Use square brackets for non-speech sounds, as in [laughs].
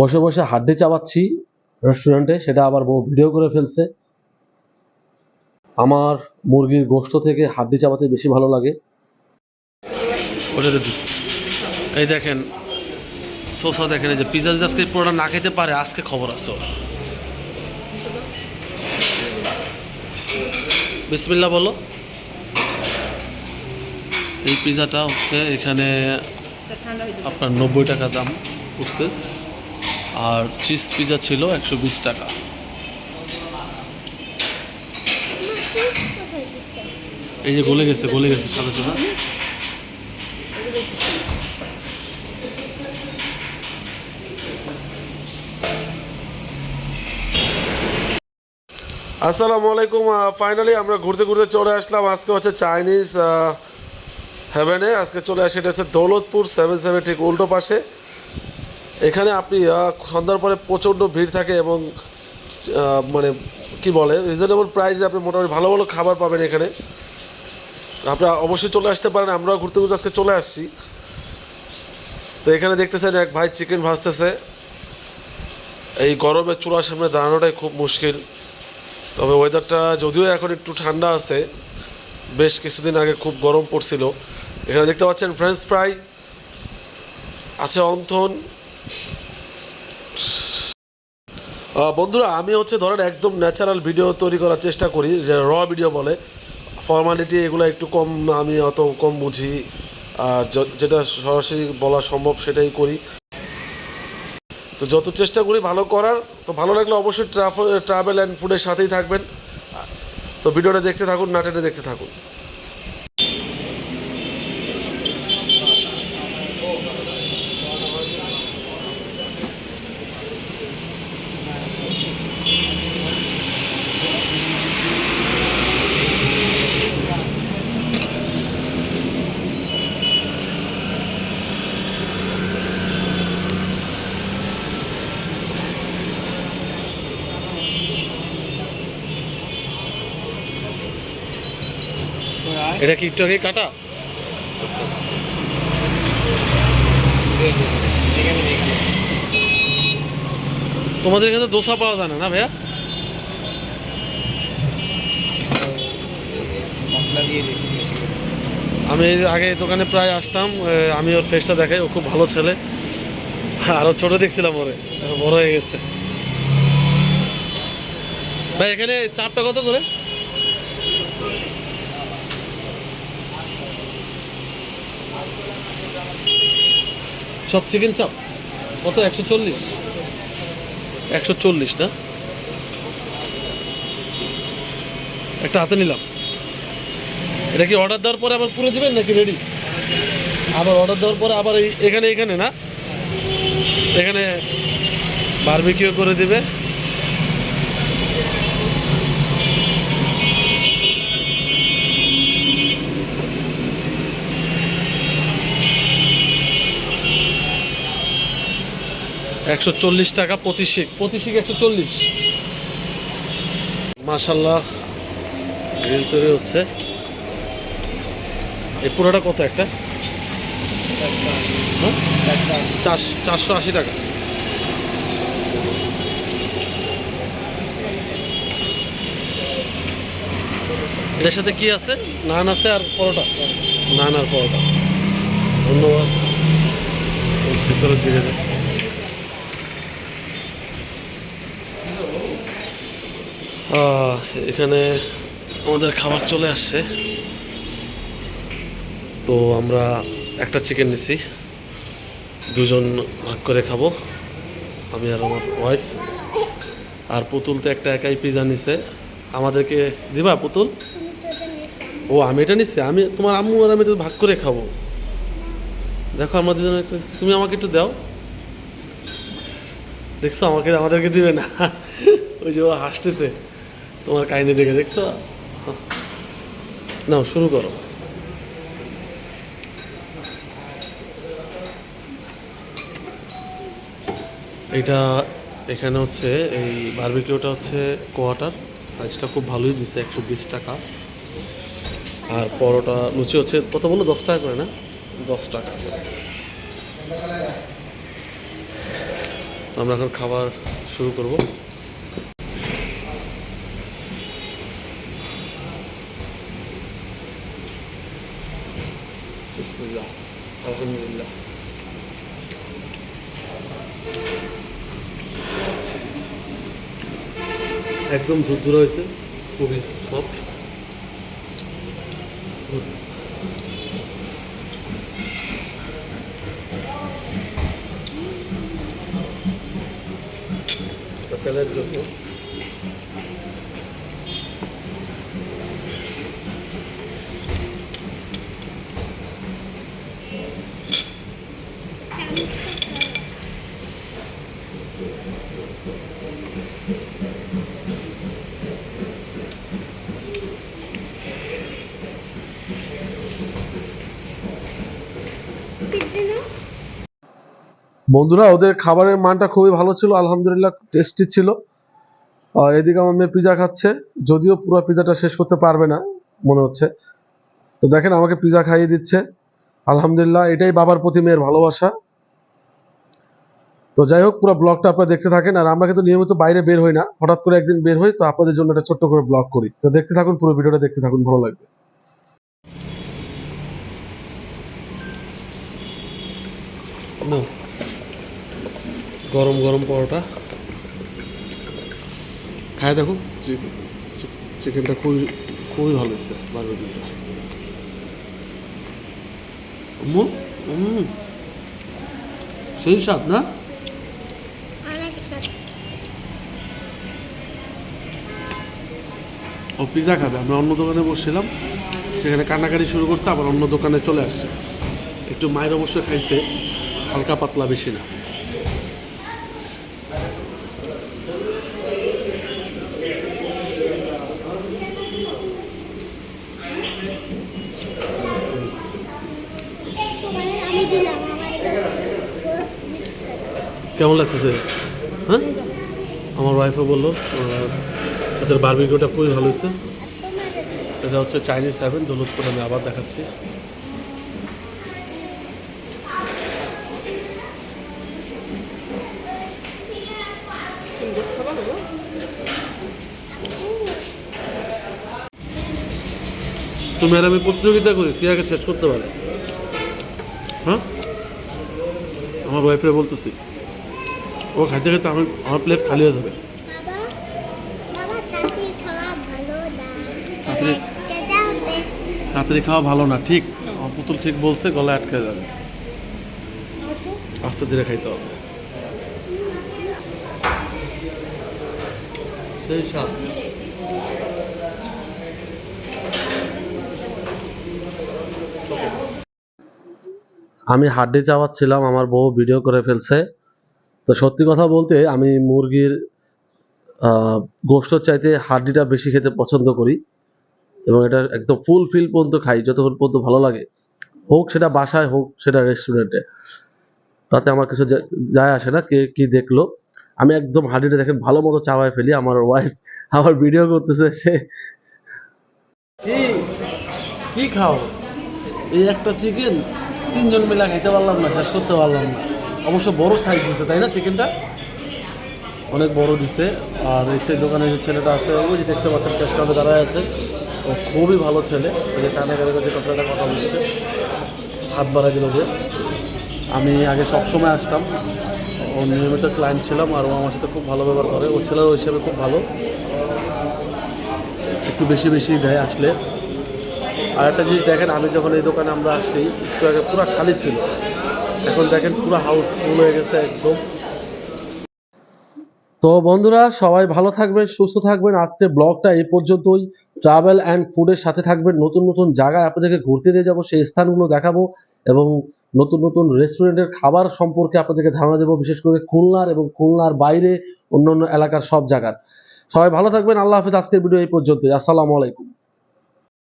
বসে বসে হাড্ডি চাবাচ্ছি রেস্টুরেন্টে সেটা আবার বউ ভিডিও করে ফেলছে। আমার মুরগির গোশত থেকে হাড্ডি চাবাতে বেশি ভালো লাগে। এই দেখেন সোসা দেখেন এই যে পিজা যদি আজকে পুরোটা না খেতে পারে আজকে খবর আছে। বিসমিল্লা বলো। এই পিজাটা হচ্ছে এখানে আপনার নব্বই টাকা দাম পড়ছে আর চিজ পিজা ছিল একশো বিশ টাকা। এই যে গলে গেছে গলে গেছে সাদা সাদা আসসালামু আলাইকুম ফাইনালি আমরা ঘুরতে ঘুরতে চলে আসলাম। আজকে হচ্ছে চাইনিজ হ্যাভেনে আজকে চলে আসি, এটা হচ্ছে দৌলতপুর সেভেন সেভেন ঠিক উল্টো পাশে। এখানে আপনি সন্ধ্যার পরে প্রচণ্ড ভিড় থাকে এবং মানে কি বলে রিজনেবল প্রাইসে আপনি মোটামুটি ভালো ভালো খাবার পাবেন এখানে। আপনারা অবশ্যই চলে আসতে পারেন, আমরাও ঘুরতে ঘুরতে আজকে চলে আসছি। তো এখানে দেখতেছেন এক ভাই চিকেন ভাজতেছে। এই গরমে চুলার সামনে দাঁড়ানোটাই খুব মুশকিল। তবে ওয়েদারটা যদিও এখন একটু ঠান্ডা আছে, বেশ কিছুদিন আগে খুব গরম পড়ছিল। এখানে দেখতে পাচ্ছেন ফ্রেঞ্চ ফ্রাই আছে অন্থন বন্ধুরা, আমি হচ্ছে ধরেন একদম ন্যাচারাল ভিডিও তৈরি করার চেষ্টা করি, যে র ভিডিও বলে। ফর্মালিটি এগুলো একটু কম, আমি অত কম বুঝি। আর যেটা সরাসরি বলা সম্ভব সেটাই করি। তো যত চেষ্টা করি ভালো করার, তো ভালো লাগলে অবশ্যই ট্রাভেল অ্যান্ড ফুডের সাথেই থাকবেন। তো ভিডিওটা দেখতে থাকুন নাটেনে দেখতে থাকুন। এটা কি একটু আগে কাটা? তোমাদের এখানে দোসা পাওয়া যায় না না ভাইয়া? আমি আগে দোকানে প্রায় আসতাম আমি ওর ফেসটা দেখাই, ও খুব ভালো ছেলে। আরও ছোট দেখছিলাম ওরে, বড় হয়ে গেছে। ভাই, এখানে চাপটা কত করে? সব চিকেন চপ? কত? একশো চল্লিশ? একশো চল্লিশ না? একটা হাতে নিলাম। এটা কি অর্ডার দেওয়ার পরে আবার পুরো দেবেন নাকি রেডি আবার অর্ডার দেওয়ার পরে আবার এখানে এখানে না? এখানে বারবিকিও করে দিবে। একশো চল্লিশ টাকা প্রতি শিক প্রতি শিক একশো চল্লিশ। মাশাল্লাহ গ্রিল তৈরি হচ্ছে। এই পুরোটা কত একটা? চারশো আশি টাকা। এটার সাথে কি আছে? নান আছে আর পরোটা? নান আর পরোটা। ধন্যবাদ। ভিতরের দিকে যাই। আহ, এখানে আমাদের খাবার চলে আসছে। তো আমরা একটা চিকেন নিছি। দুজন ভাগ করে খাব। আমি আর আমার ওয়াইফ আর পুতুল তো একটা একাই পিজা নিছে। আমাদেরকে দিবা পুতুল? ও, আমি এটা নিচ্ছি আমি, তোমার আম্মু আর আমি ভাগ করে খাব। দেখো আমরা দুজন তুমি আমাকে একটু দাও। দেখছ, আমাকে, আমাদেরকে দিবে না। [laughs] ওই যে ও হাসতেছে। তোমার কাহিনী দেখে দেখছ? নাও শুরু করো। এটা এখানে হচ্ছে এই বারবিকিউটা হচ্ছে কোয়াটার। সাইজটা খুব ভালোই দিছে একশো বিশ টাকা। আর পরোটা লুচি হচ্ছে কত বলল? দশ টাকা করে না? দশ টাকা করে। আমরা এখন খাবার শুরু করব। বিসমিল্লাহ আলহামদুলিল্লাহ একদম ঝুরঝুরে হয়েছে খুবই সফট তেলের জন্য বন্ধুরা, ওদের খাবারের মানটা খুবই ভালো ছিল, আলহামদুলিল্লাহ টেস্টি ছিল। আর এদিকে আমার মেয়ে পিজা খাচ্ছে, যদিও পুরো পিজাটা শেষ করতে পারবে না, মনে হচ্ছে। তো দেখেন, আমাকে পিজা খাইয়ে দিচ্ছে। আলহামদুলিল্লাহ, এটাই বাবার প্রতি মেয়ের ভালোবাসা। তো যাই হোক পুরো ব্লগটা আপনারা দেখতে থাকেন। আর আমরা কিন্তু নিয়মিত বাইরে বের হই না। হঠাৎ করে একদিন বের হই তো আপনাদের জন্য একটা ছোট্ট করে ব্লগ করি। তো দেখতে থাকুন পুরো ভিডিওটা দেখতে থাকুন ভালো লাগবে। গরম গরম পরোটা। খায় দেখো। চিকেনটা খুবই খুবই ভালো হয়েছে বারবিকিউটা উম্মু উম। সেই স্বাদ না? ও পিজা খাবে। আমরা অন্য দোকানে বসছিলাম। সেখানে কান্নাকাটি শুরু করছে, আবার অন্য দোকানে চলে আসছে। একটু মায়ের অবশ্য খাইছে, হালকা পাতলা বেশি না। মানে কেমন লাগতেছে? হ্যাঁ? আমার ওয়াইফও বলল এদের বার্বিকিউটা খুবই ভালো হয়েছে। এটা হচ্ছে চাইনিজ সেভেন দৌলতপুর আমি আবার দেখাচ্ছি। তুমি আর আমি প্রতিযোগিতা করি, কে আগে শেষ করতে পারে? হ্যাঁ? আমার ওয়াইফরে বলতেছি। ও খাইতে খাইতে আমি আমার প্লেট খালি হয়ে যাবে। তাড়াতাড়ি খাওয়া ভালো না। ঠিক। পুতুল ঠিক বলছে গলায় আটকে যাবে। আস্তে ধীরে খাইতে হবে। সেই স্বাদ। আমি হাড্ডি চাওয়াচ্ছিলাম আমার বউ ভিডিও করে ফেলছে। তো সত্যি কথা বলতে আমি মুরগির গোশতর চাইতে হাড্ডিটা বেশি খেতে পছন্দ করি এবং এটা একদম ফুল ফিল পর্যন্ত খাই, যতক্ষণ পর্যন্ত ভালো লাগে। হোক সেটা বাসায়, হোক সেটা রেস্টুরেন্টে তাতে আমার কিছু যায় আসে না, কে কি দেখল। আমি একদম হাড্ডিটা দেখেন ভালো মতো চাওয়ায় ফেলি, আমার ওয়াইফ আমার ভিডিও করতেছে, সে কি? খাও? এই একটা চিকেন তিনজন মিলে খাইতে পারলাম না, শেষ করতে পারলাম না। অবশ্য বড় সাইজ দিছে, তাই না চিকেনটা অনেক বড় দিছে। আর এই যে দোকানে যে ছেলেটা আছে, ওই যে দেখতে পাচ্ছেন ক্যাশ কাউন্টে দাঁড়ায় আছে। ও খুবই ভালো ছেলে। ওই যে কানে কানে যে কথাটা কথা বলছে। হাত বাড়া দিল যে। আমি আগে সবসময় আসতাম। ও নিয়মিত ক্লায়েন্ট ছিলাম আর ও আমার সাথে খুব ভালো ব্যবহার করে। ও ছেলের ওই হিসেবে খুব ভালো। একটু বেশি বেশি দেয় আসলে। আর একটা জিনিস দেখেন, আমি যখন এই দোকানে আমরা আসি, একটু আগে পুরো খালি ছিল। এখন দেখেন পুরো হাউস ফুল হয়ে গেছে একদম। তো বন্ধুরা, সবাই ভালো থাকবেন, সুস্থ থাকবেন। আজকের ব্লগটা এই পর্যন্তই। ট্রাভেল অ্যান্ড ফুডের সাথে থাকবেন। নতুন নতুন জায়গায় আপনাদেরকে ঘুরতে নিয়ে যাব, সেই স্থানগুলো দেখাবো এবং নতুন নতুন রেস্টুরেন্টের খাবার সম্পর্কে আপনাদেরকে ধারণা দেবো, বিশেষ করে খুলনার এবং খুলনার বাইরে অন্য অন্য এলাকার সব জায়গার। সবাই ভালো থাকবেন। আল্লাহ হাফিজ। আজকের ভিডিও এই পর্যন্তই। আসসালামু আলাইকুম।